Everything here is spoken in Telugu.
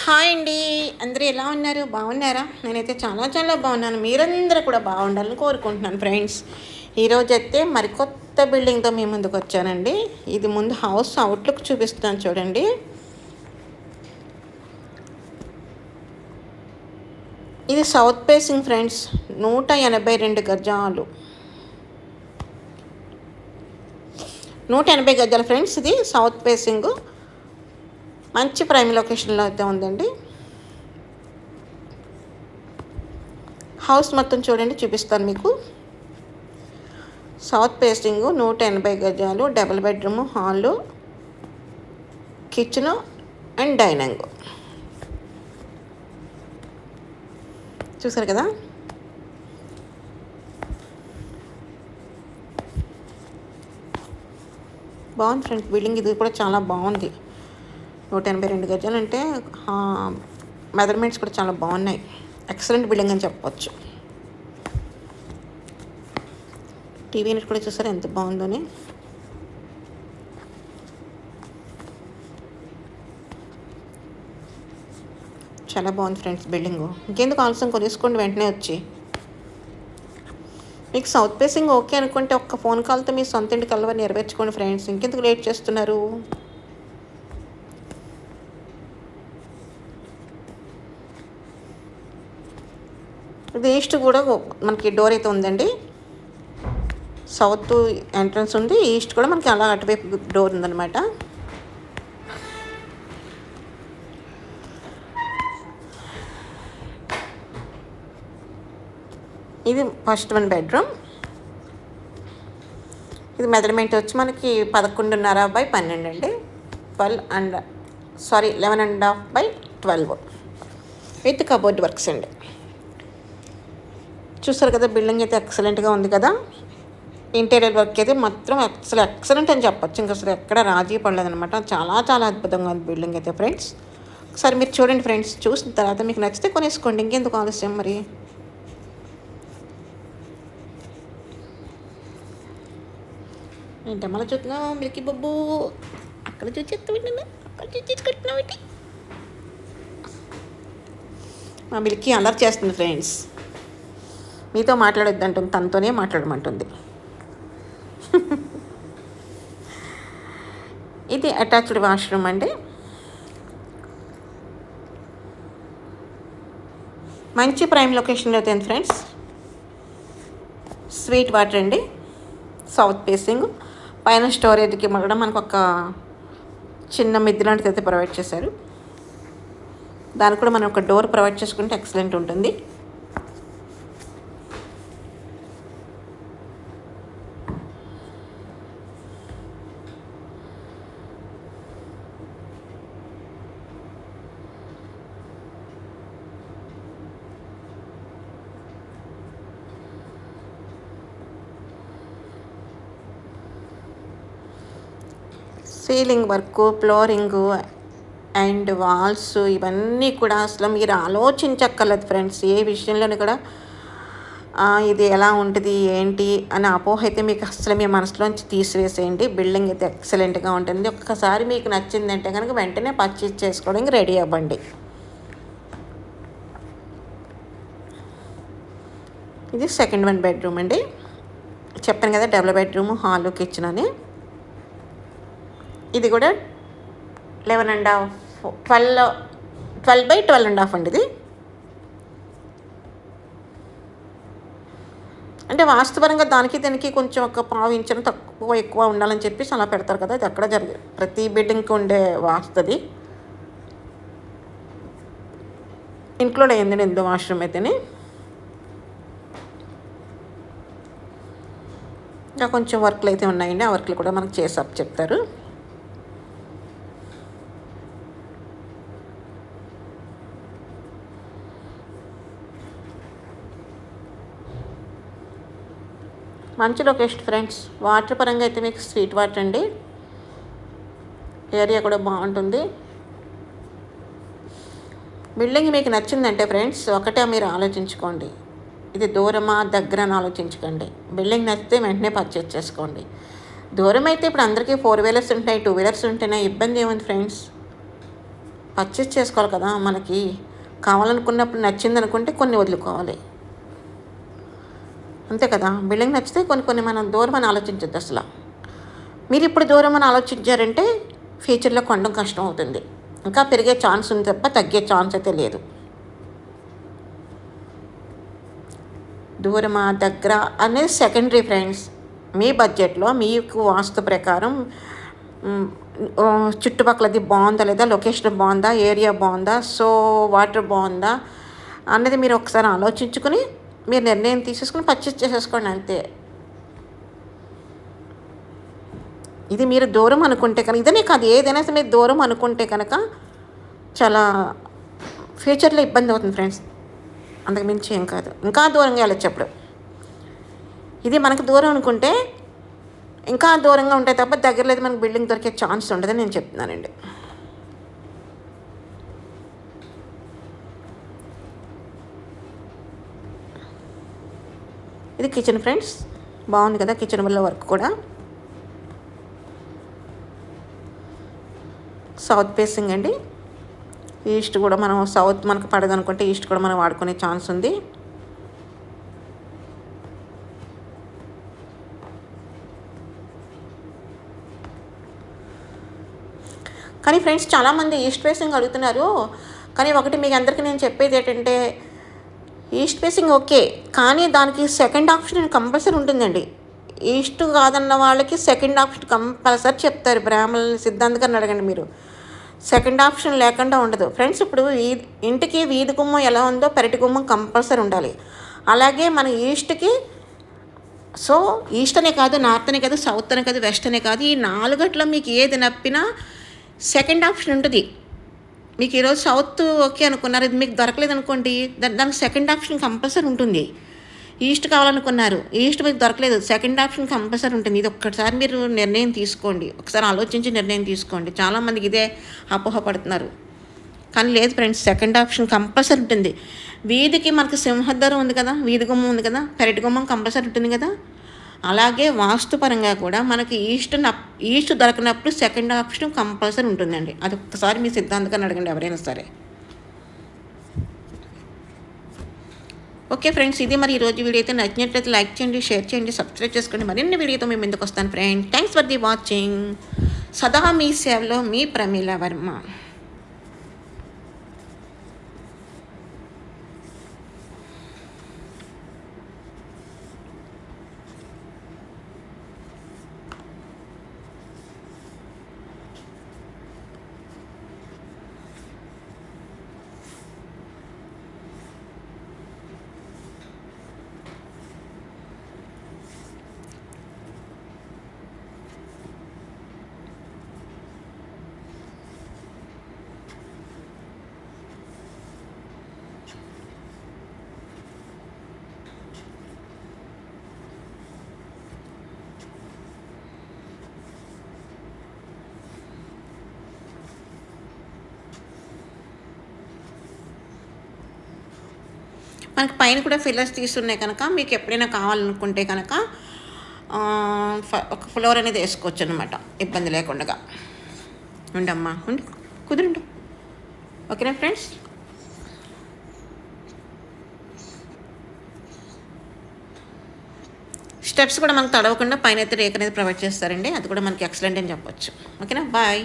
హాయ్ అండి. అందరూ ఎలా ఉన్నారు? బాగున్నారా? నేనైతే చాలా చాలా బాగున్నాను. మీరందరూ కూడా బాగుండాలని కోరుకుంటున్నాను ఫ్రెండ్స్. ఈరోజు అయితే మరి కొత్త బిల్డింగ్తో మీ ముందుకు వచ్చానండి. ఇది ముందు హౌస్ అవుట్లుక్ చూపిస్తాను చూడండి. ఇది సౌత్ ఫేసింగ్ ఫ్రెండ్స్. నూట ఎనభై రెండు గజాలు. నూట ఎనభై గజాలు ఫ్రెండ్స్ ఇది సౌత్ ఫేసింగ్. మంచి ప్రైమ్ లొకేషన్లో అయితే ఉందండి. హౌస్ మొత్తం చూడండి చూపిస్తాను మీకు. సౌత్ పేస్టింగ్ నూట ఎనభై గజాలు double bedroom hall kitchen and dining చూసారు కదా? బాగుంది ఫ్రెండ్స్ బిల్డింగ్ ఇది కూడా చాలా బాగుంది. నూట ఎనభై రెండు గజాలు అంటే మెజర్మెంట్స్ కూడా చాలా బాగున్నాయి. ఎక్సలెంట్ బిల్డింగ్ అని చెప్పవచ్చు టీవీ యూనిట్ కూడా చూసారు ఎంత బాగుందని? చాలా బాగుంది ఫ్రెండ్స్ బిల్డింగ్. ఇంకెందుకు ఆలస్యం? కొనేసుకోండి వెంటనే వచ్చి. మీకు సౌత్ ఫేసింగ్ ఓకే అనుకుంటే ఒక్క ఫోన్ కాల్తో మీ సొంత ఇంటికి కలవని నెరవేర్చుకోండి ఫ్రెండ్స్. ఇంకెందుకు లేట్ చేస్తున్నారు? ఈస్ట్ కూడా మనకి డోర్ అయితే ఉందండి. సౌత్ ఎంట్రన్స్ ఉంది ఈస్ట్ కూడా మనకి అలా అటువైపు డోర్ ఉందన్నమాట. ఇది ఫస్ట్ వన్ బెడ్రూమ్. ఇది మెజర్మెంట్ వచ్చి మనకి పదకొండున్నర బై పన్నెండు అండి. Twelve and sorry eleven and half by twelve. With cupboard works అండి. చూస్తారు కదా బిల్డింగ్ అయితే ఎక్సలెంట్గా ఉంది కదా. ఇంటీరియర్ వర్క్ అయితే మాత్రం అసలు ఎక్సలెంట్ అని చెప్పచ్చు. ఇంకా అసలు ఎక్కడ రాజీ పడలేదనమాట చాలా చాలా అద్భుతంగా ఉంది బిల్డింగ్ అయితే ఫ్రెండ్స్ ఒకసారి మీరు చూడండి ఫ్రెండ్స్ చూసిన తర్వాత మీకు నచ్చితే కొనేసుకోండి. ఇంకెందుకు ఆలస్యం మరి? ఏంటో మళ్ళీ మిల్కీ బొబ్బు. అక్కడ చూసేస్తామండి అక్కడ చూసేసుకుంటున్నావు మా మిల్కీ అలర్ చేస్తుంది ఫ్రెండ్స్ మీతో మాట్లాడొద్దు అంటుంది తనతోనే మాట్లాడమంటుంది. ఇది అటాచ్డ్ వాష్రూమ్ అండి. మంచి ప్రైమ్ లొకేషన్లో అయితే ఫ్రెండ్స్. స్వీట్ వాటర్ అండి. సౌత్ ఫేసింగ్ పైన స్టోరేజ్కి కూడా మనకు ఒక చిన్న మిద్ది లాంటిది అయితే ప్రొవైడ్ చేశారు. దానికి కూడా మనం ఒక డోర్ ప్రొవైడ్ చేసుకుంటే ఎక్సలెంట్ ఉంటుంది. Ceiling work flooring and walls ఇవన్నీ కూడా అసలు మీరు ఆలోచించక్కర్లేదు ఫ్రెండ్స్. ఏ విషయంలోనూ కూడా ఇది ఎలా ఉంటుంది ఏంటి అనే అపోహ అయితే మీకు అసలు మీ మనసులోంచి తీసివేసేయండి. బిల్డింగ్ అయితే ఎక్సలెంట్గా ఉంటుంది. ఒక్కసారి మీకు నచ్చిందంటే కనుక వెంటనే పర్చేజ్ చేసుకోవడానికి రెడీ అవ్వండి. ఇది సెకండ్ వన్ బెడ్రూమ్ అండి. చెప్పాను కదా డబుల్ బెడ్రూమ్ హాల్ కిచెన్ అని. ఇది కూడా eleven and half twelve twelve by twelve and half అండి ఇది. అంటే వాస్తవరంగా దానికి దానికి కొంచెం ఒక పావు ఇంచను తక్కువ ఎక్కువ ఉండాలని చెప్పేసి అలా పెడతారు కదా ఇది అక్కడ జరిగే ప్రతి బిడ్డింగ్కి ఉండే వాస్తుది ఇంక్లూడ్ అయ్యింది ఎందు వాష్రూమ్ అయితేనే. ఇంకా కొంచెం వర్క్లు అయితే ఉన్నాయండి ఆ వర్క్లు కూడా మనకు చేసి అప్ చెప్తారు మంచి లొకేషన్ ఫ్రెండ్స్. వాటర్ పరంగా అయితే మీకు స్వీట్ వాటర్ అండి. ఏరియా కూడా బాగుంటుంది. బిల్డింగ్ మీకు నచ్చిందంటే ఫ్రెండ్స్ ఒకటే మీరు ఆలోచించుకోండి. ఇది దూరమా దగ్గర అని ఆలోచించకండి. బిల్డింగ్ నచ్చితే వెంటనే పర్చేస్ చేసుకోండి. దూరం అయితే ఇప్పుడు అందరికీ ఫోర్ వీలర్స్ ఉంటాయి టూ వీలర్స్ ఉంటేనే ఇబ్బంది ఏముంది ఫ్రెండ్స్? పర్చేస్ చేసుకోవాలి కదా మనకి. కావాలనుకున్నప్పుడు నచ్చింది అనుకుంటే కొన్ని వదులుకోవాలి. అంతే కదా? బిల్డింగ్ నచ్చితే కొన్ని కొన్ని మనం దూరం అని ఆలోచించద్దు అసలు. మీరు ఇప్పుడు దూరం అని ఆలోచించారంటే ఫ్యూచర్లో కొనడం కష్టం అవుతుంది. ఇంకా పెరిగే ఛాన్స్ ఉంది తప్ప తగ్గే ఛాన్స్ అయితే లేదు. దూరమా దగ్గర అనేది సెకండరీ ఫ్రెండ్స్. మీ బడ్జెట్లో మీకు వాస్తు ప్రకారం చుట్టుపక్కలది బాగుందా లేదా లొకేషన్ బాగుందా ఏరియా బాగుందా సో వాటర్ బాగుందా అన్నది మీరు ఒకసారి ఆలోచించుకుని మీరు నిర్ణయం తీసేసుకుని పర్చేస్ చేసేసుకోండి అంతే. ఇది మీరు దూరం అనుకుంటే కనుక ఇదనే కాదు ఏదైనా సరే మీరు దూరం అనుకుంటే కనుక చాలా ఫ్యూచర్లో ఇబ్బంది అవుతుంది ఫ్రెండ్స్ అంతకు మించి ఏం కాదు. ఇంకా దూరంగా వెళ్ళొచ్చు అప్పుడు. ఇది మనకు దూరం అనుకుంటే ఇంకా దూరంగా ఉంటాయి తప్ప దగ్గరలో అయితే మనకు బిల్డింగ్ దొరికే ఛాన్స్ ఉండదని నేను చెప్తున్నానండి. ఇది కిచెన్ ఫ్రెండ్స్ బాగుంది కదా కిచెన్ వల్ల వర్క్ కూడా. సౌత్ ఫేసింగ్ అండి. ఈస్ట్ కూడా మనం సౌత్ మనకు పడదు అనుకుంటే ఈస్ట్ కూడా మనం వాడుకునే ఛాన్స్ ఉంది. కానీ ఫ్రెండ్స్ చాలామంది ఈస్ట్ ఫేసింగ్ అడుగుతున్నారు. కానీ ఒకటి మీకు అందరికీ నేను చెప్పేది ఏంటంటే ఈస్ట్ ఫేసింగ్ ఓకే కానీ దానికి సెకండ్ ఆప్షన్ కంపల్సరీ ఉంటుందండి. ఈస్ట్ కాదన్న వాళ్ళకి సెకండ్ ఆప్షన్ కంపల్సరీ చెప్తారు బ్రాహ్మణులు సిద్ధాంత్ గారిని అడగండి మీరు. సెకండ్ ఆప్షన్ లేకుండా ఉండదు. ఫ్రెండ్స్ ఇప్పుడు ఈ ఇంటికి వీధి గుమ్మం ఎలా ఉందో పెరటి గుమ్మం కంపల్సరీ ఉండాలి. అలాగే మన ఈస్ట్కి సో ఈస్ట్ అనే కాదు నార్త్ అనే కాదు సౌత్ అనే కాదు వెస్ట్ అనే కాదు ఈ నాలుగట్లో మీకు ఏది నప్పినా సెకండ్ ఆప్షన్ ఉంటుంది. మీకు ఈరోజు సౌత్ ఓకే అనుకున్నారు ఇది మీకు దొరకలేదు అనుకోండి దానికి సెకండ్ ఆప్షన్ కంపల్సరీ ఉంటుంది. ఈస్ట్ కావాలనుకున్నారు ఈస్ట్ మీకు దొరకలేదు సెకండ్ ఆప్షన్ కంపల్సరీ ఉంటుంది. ఇది ఒక్కసారి మీరు నిర్ణయం తీసుకోండి ఒకసారి ఆలోచించి నిర్ణయం తీసుకోండి. చాలామందికి ఇదే అపోహపడుతున్నారు. కానీ లేదు ఫ్రెండ్స్ సెకండ్ ఆప్షన్ కంపల్సరీ ఉంటుంది. వీధికి మనకు సింహద్వారం ఉంది కదా వీధి గుమ్మం ఉంది కదా పెరటి గుమ్మం కంపల్సరీ ఉంటుంది కదా. అలాగే వాస్తుపరంగా కూడా మనకి ఈస్ట్ నప్- ఈస్ట్ దొరకనప్పుడు సెకండ్ ఆప్షన్ కంపల్సరీ ఉంటుందండి. అది ఒక్కసారి మీ సిద్ధాంతకాన్ని అడగండి ఎవరైనా సరే. ఓకే ఫ్రెండ్స్ ఇది మరి ఈరోజు వీడియో అయితే నచ్చినట్లయితే లైక్ చేయండి షేర్ చేయండి సబ్స్క్రైబ్ చేసుకోండి. మరిన్ని వీడియోతో మేము ఎందుకు వస్తాను friend. Thanks for the watching సదా మీ సేవలో మీ ప్రమీల వర్మ. మనకి పైన కూడా ఫిల్లర్స్ తీసున్నాయి కనుక మీకు ఎప్పుడైనా కావాలనుకుంటే కనుక ఒక ఫ్లోర్ అనేది వేసుకోవచ్చు అనమాట ఇబ్బంది లేకుండా ఉండమ్మా ఉండి. కుదురుండు. ఓకేనా ఫ్రెండ్స్ స్టెప్స్ కూడా మనకు తడవకుండా పైన అయితే రేక్ అనేది ప్రొవైడ్ చేస్తారండి. అది కూడా మనకి ఎక్సలెంట్ అని చెప్పొచ్చు. ఓకేనా? బాయ్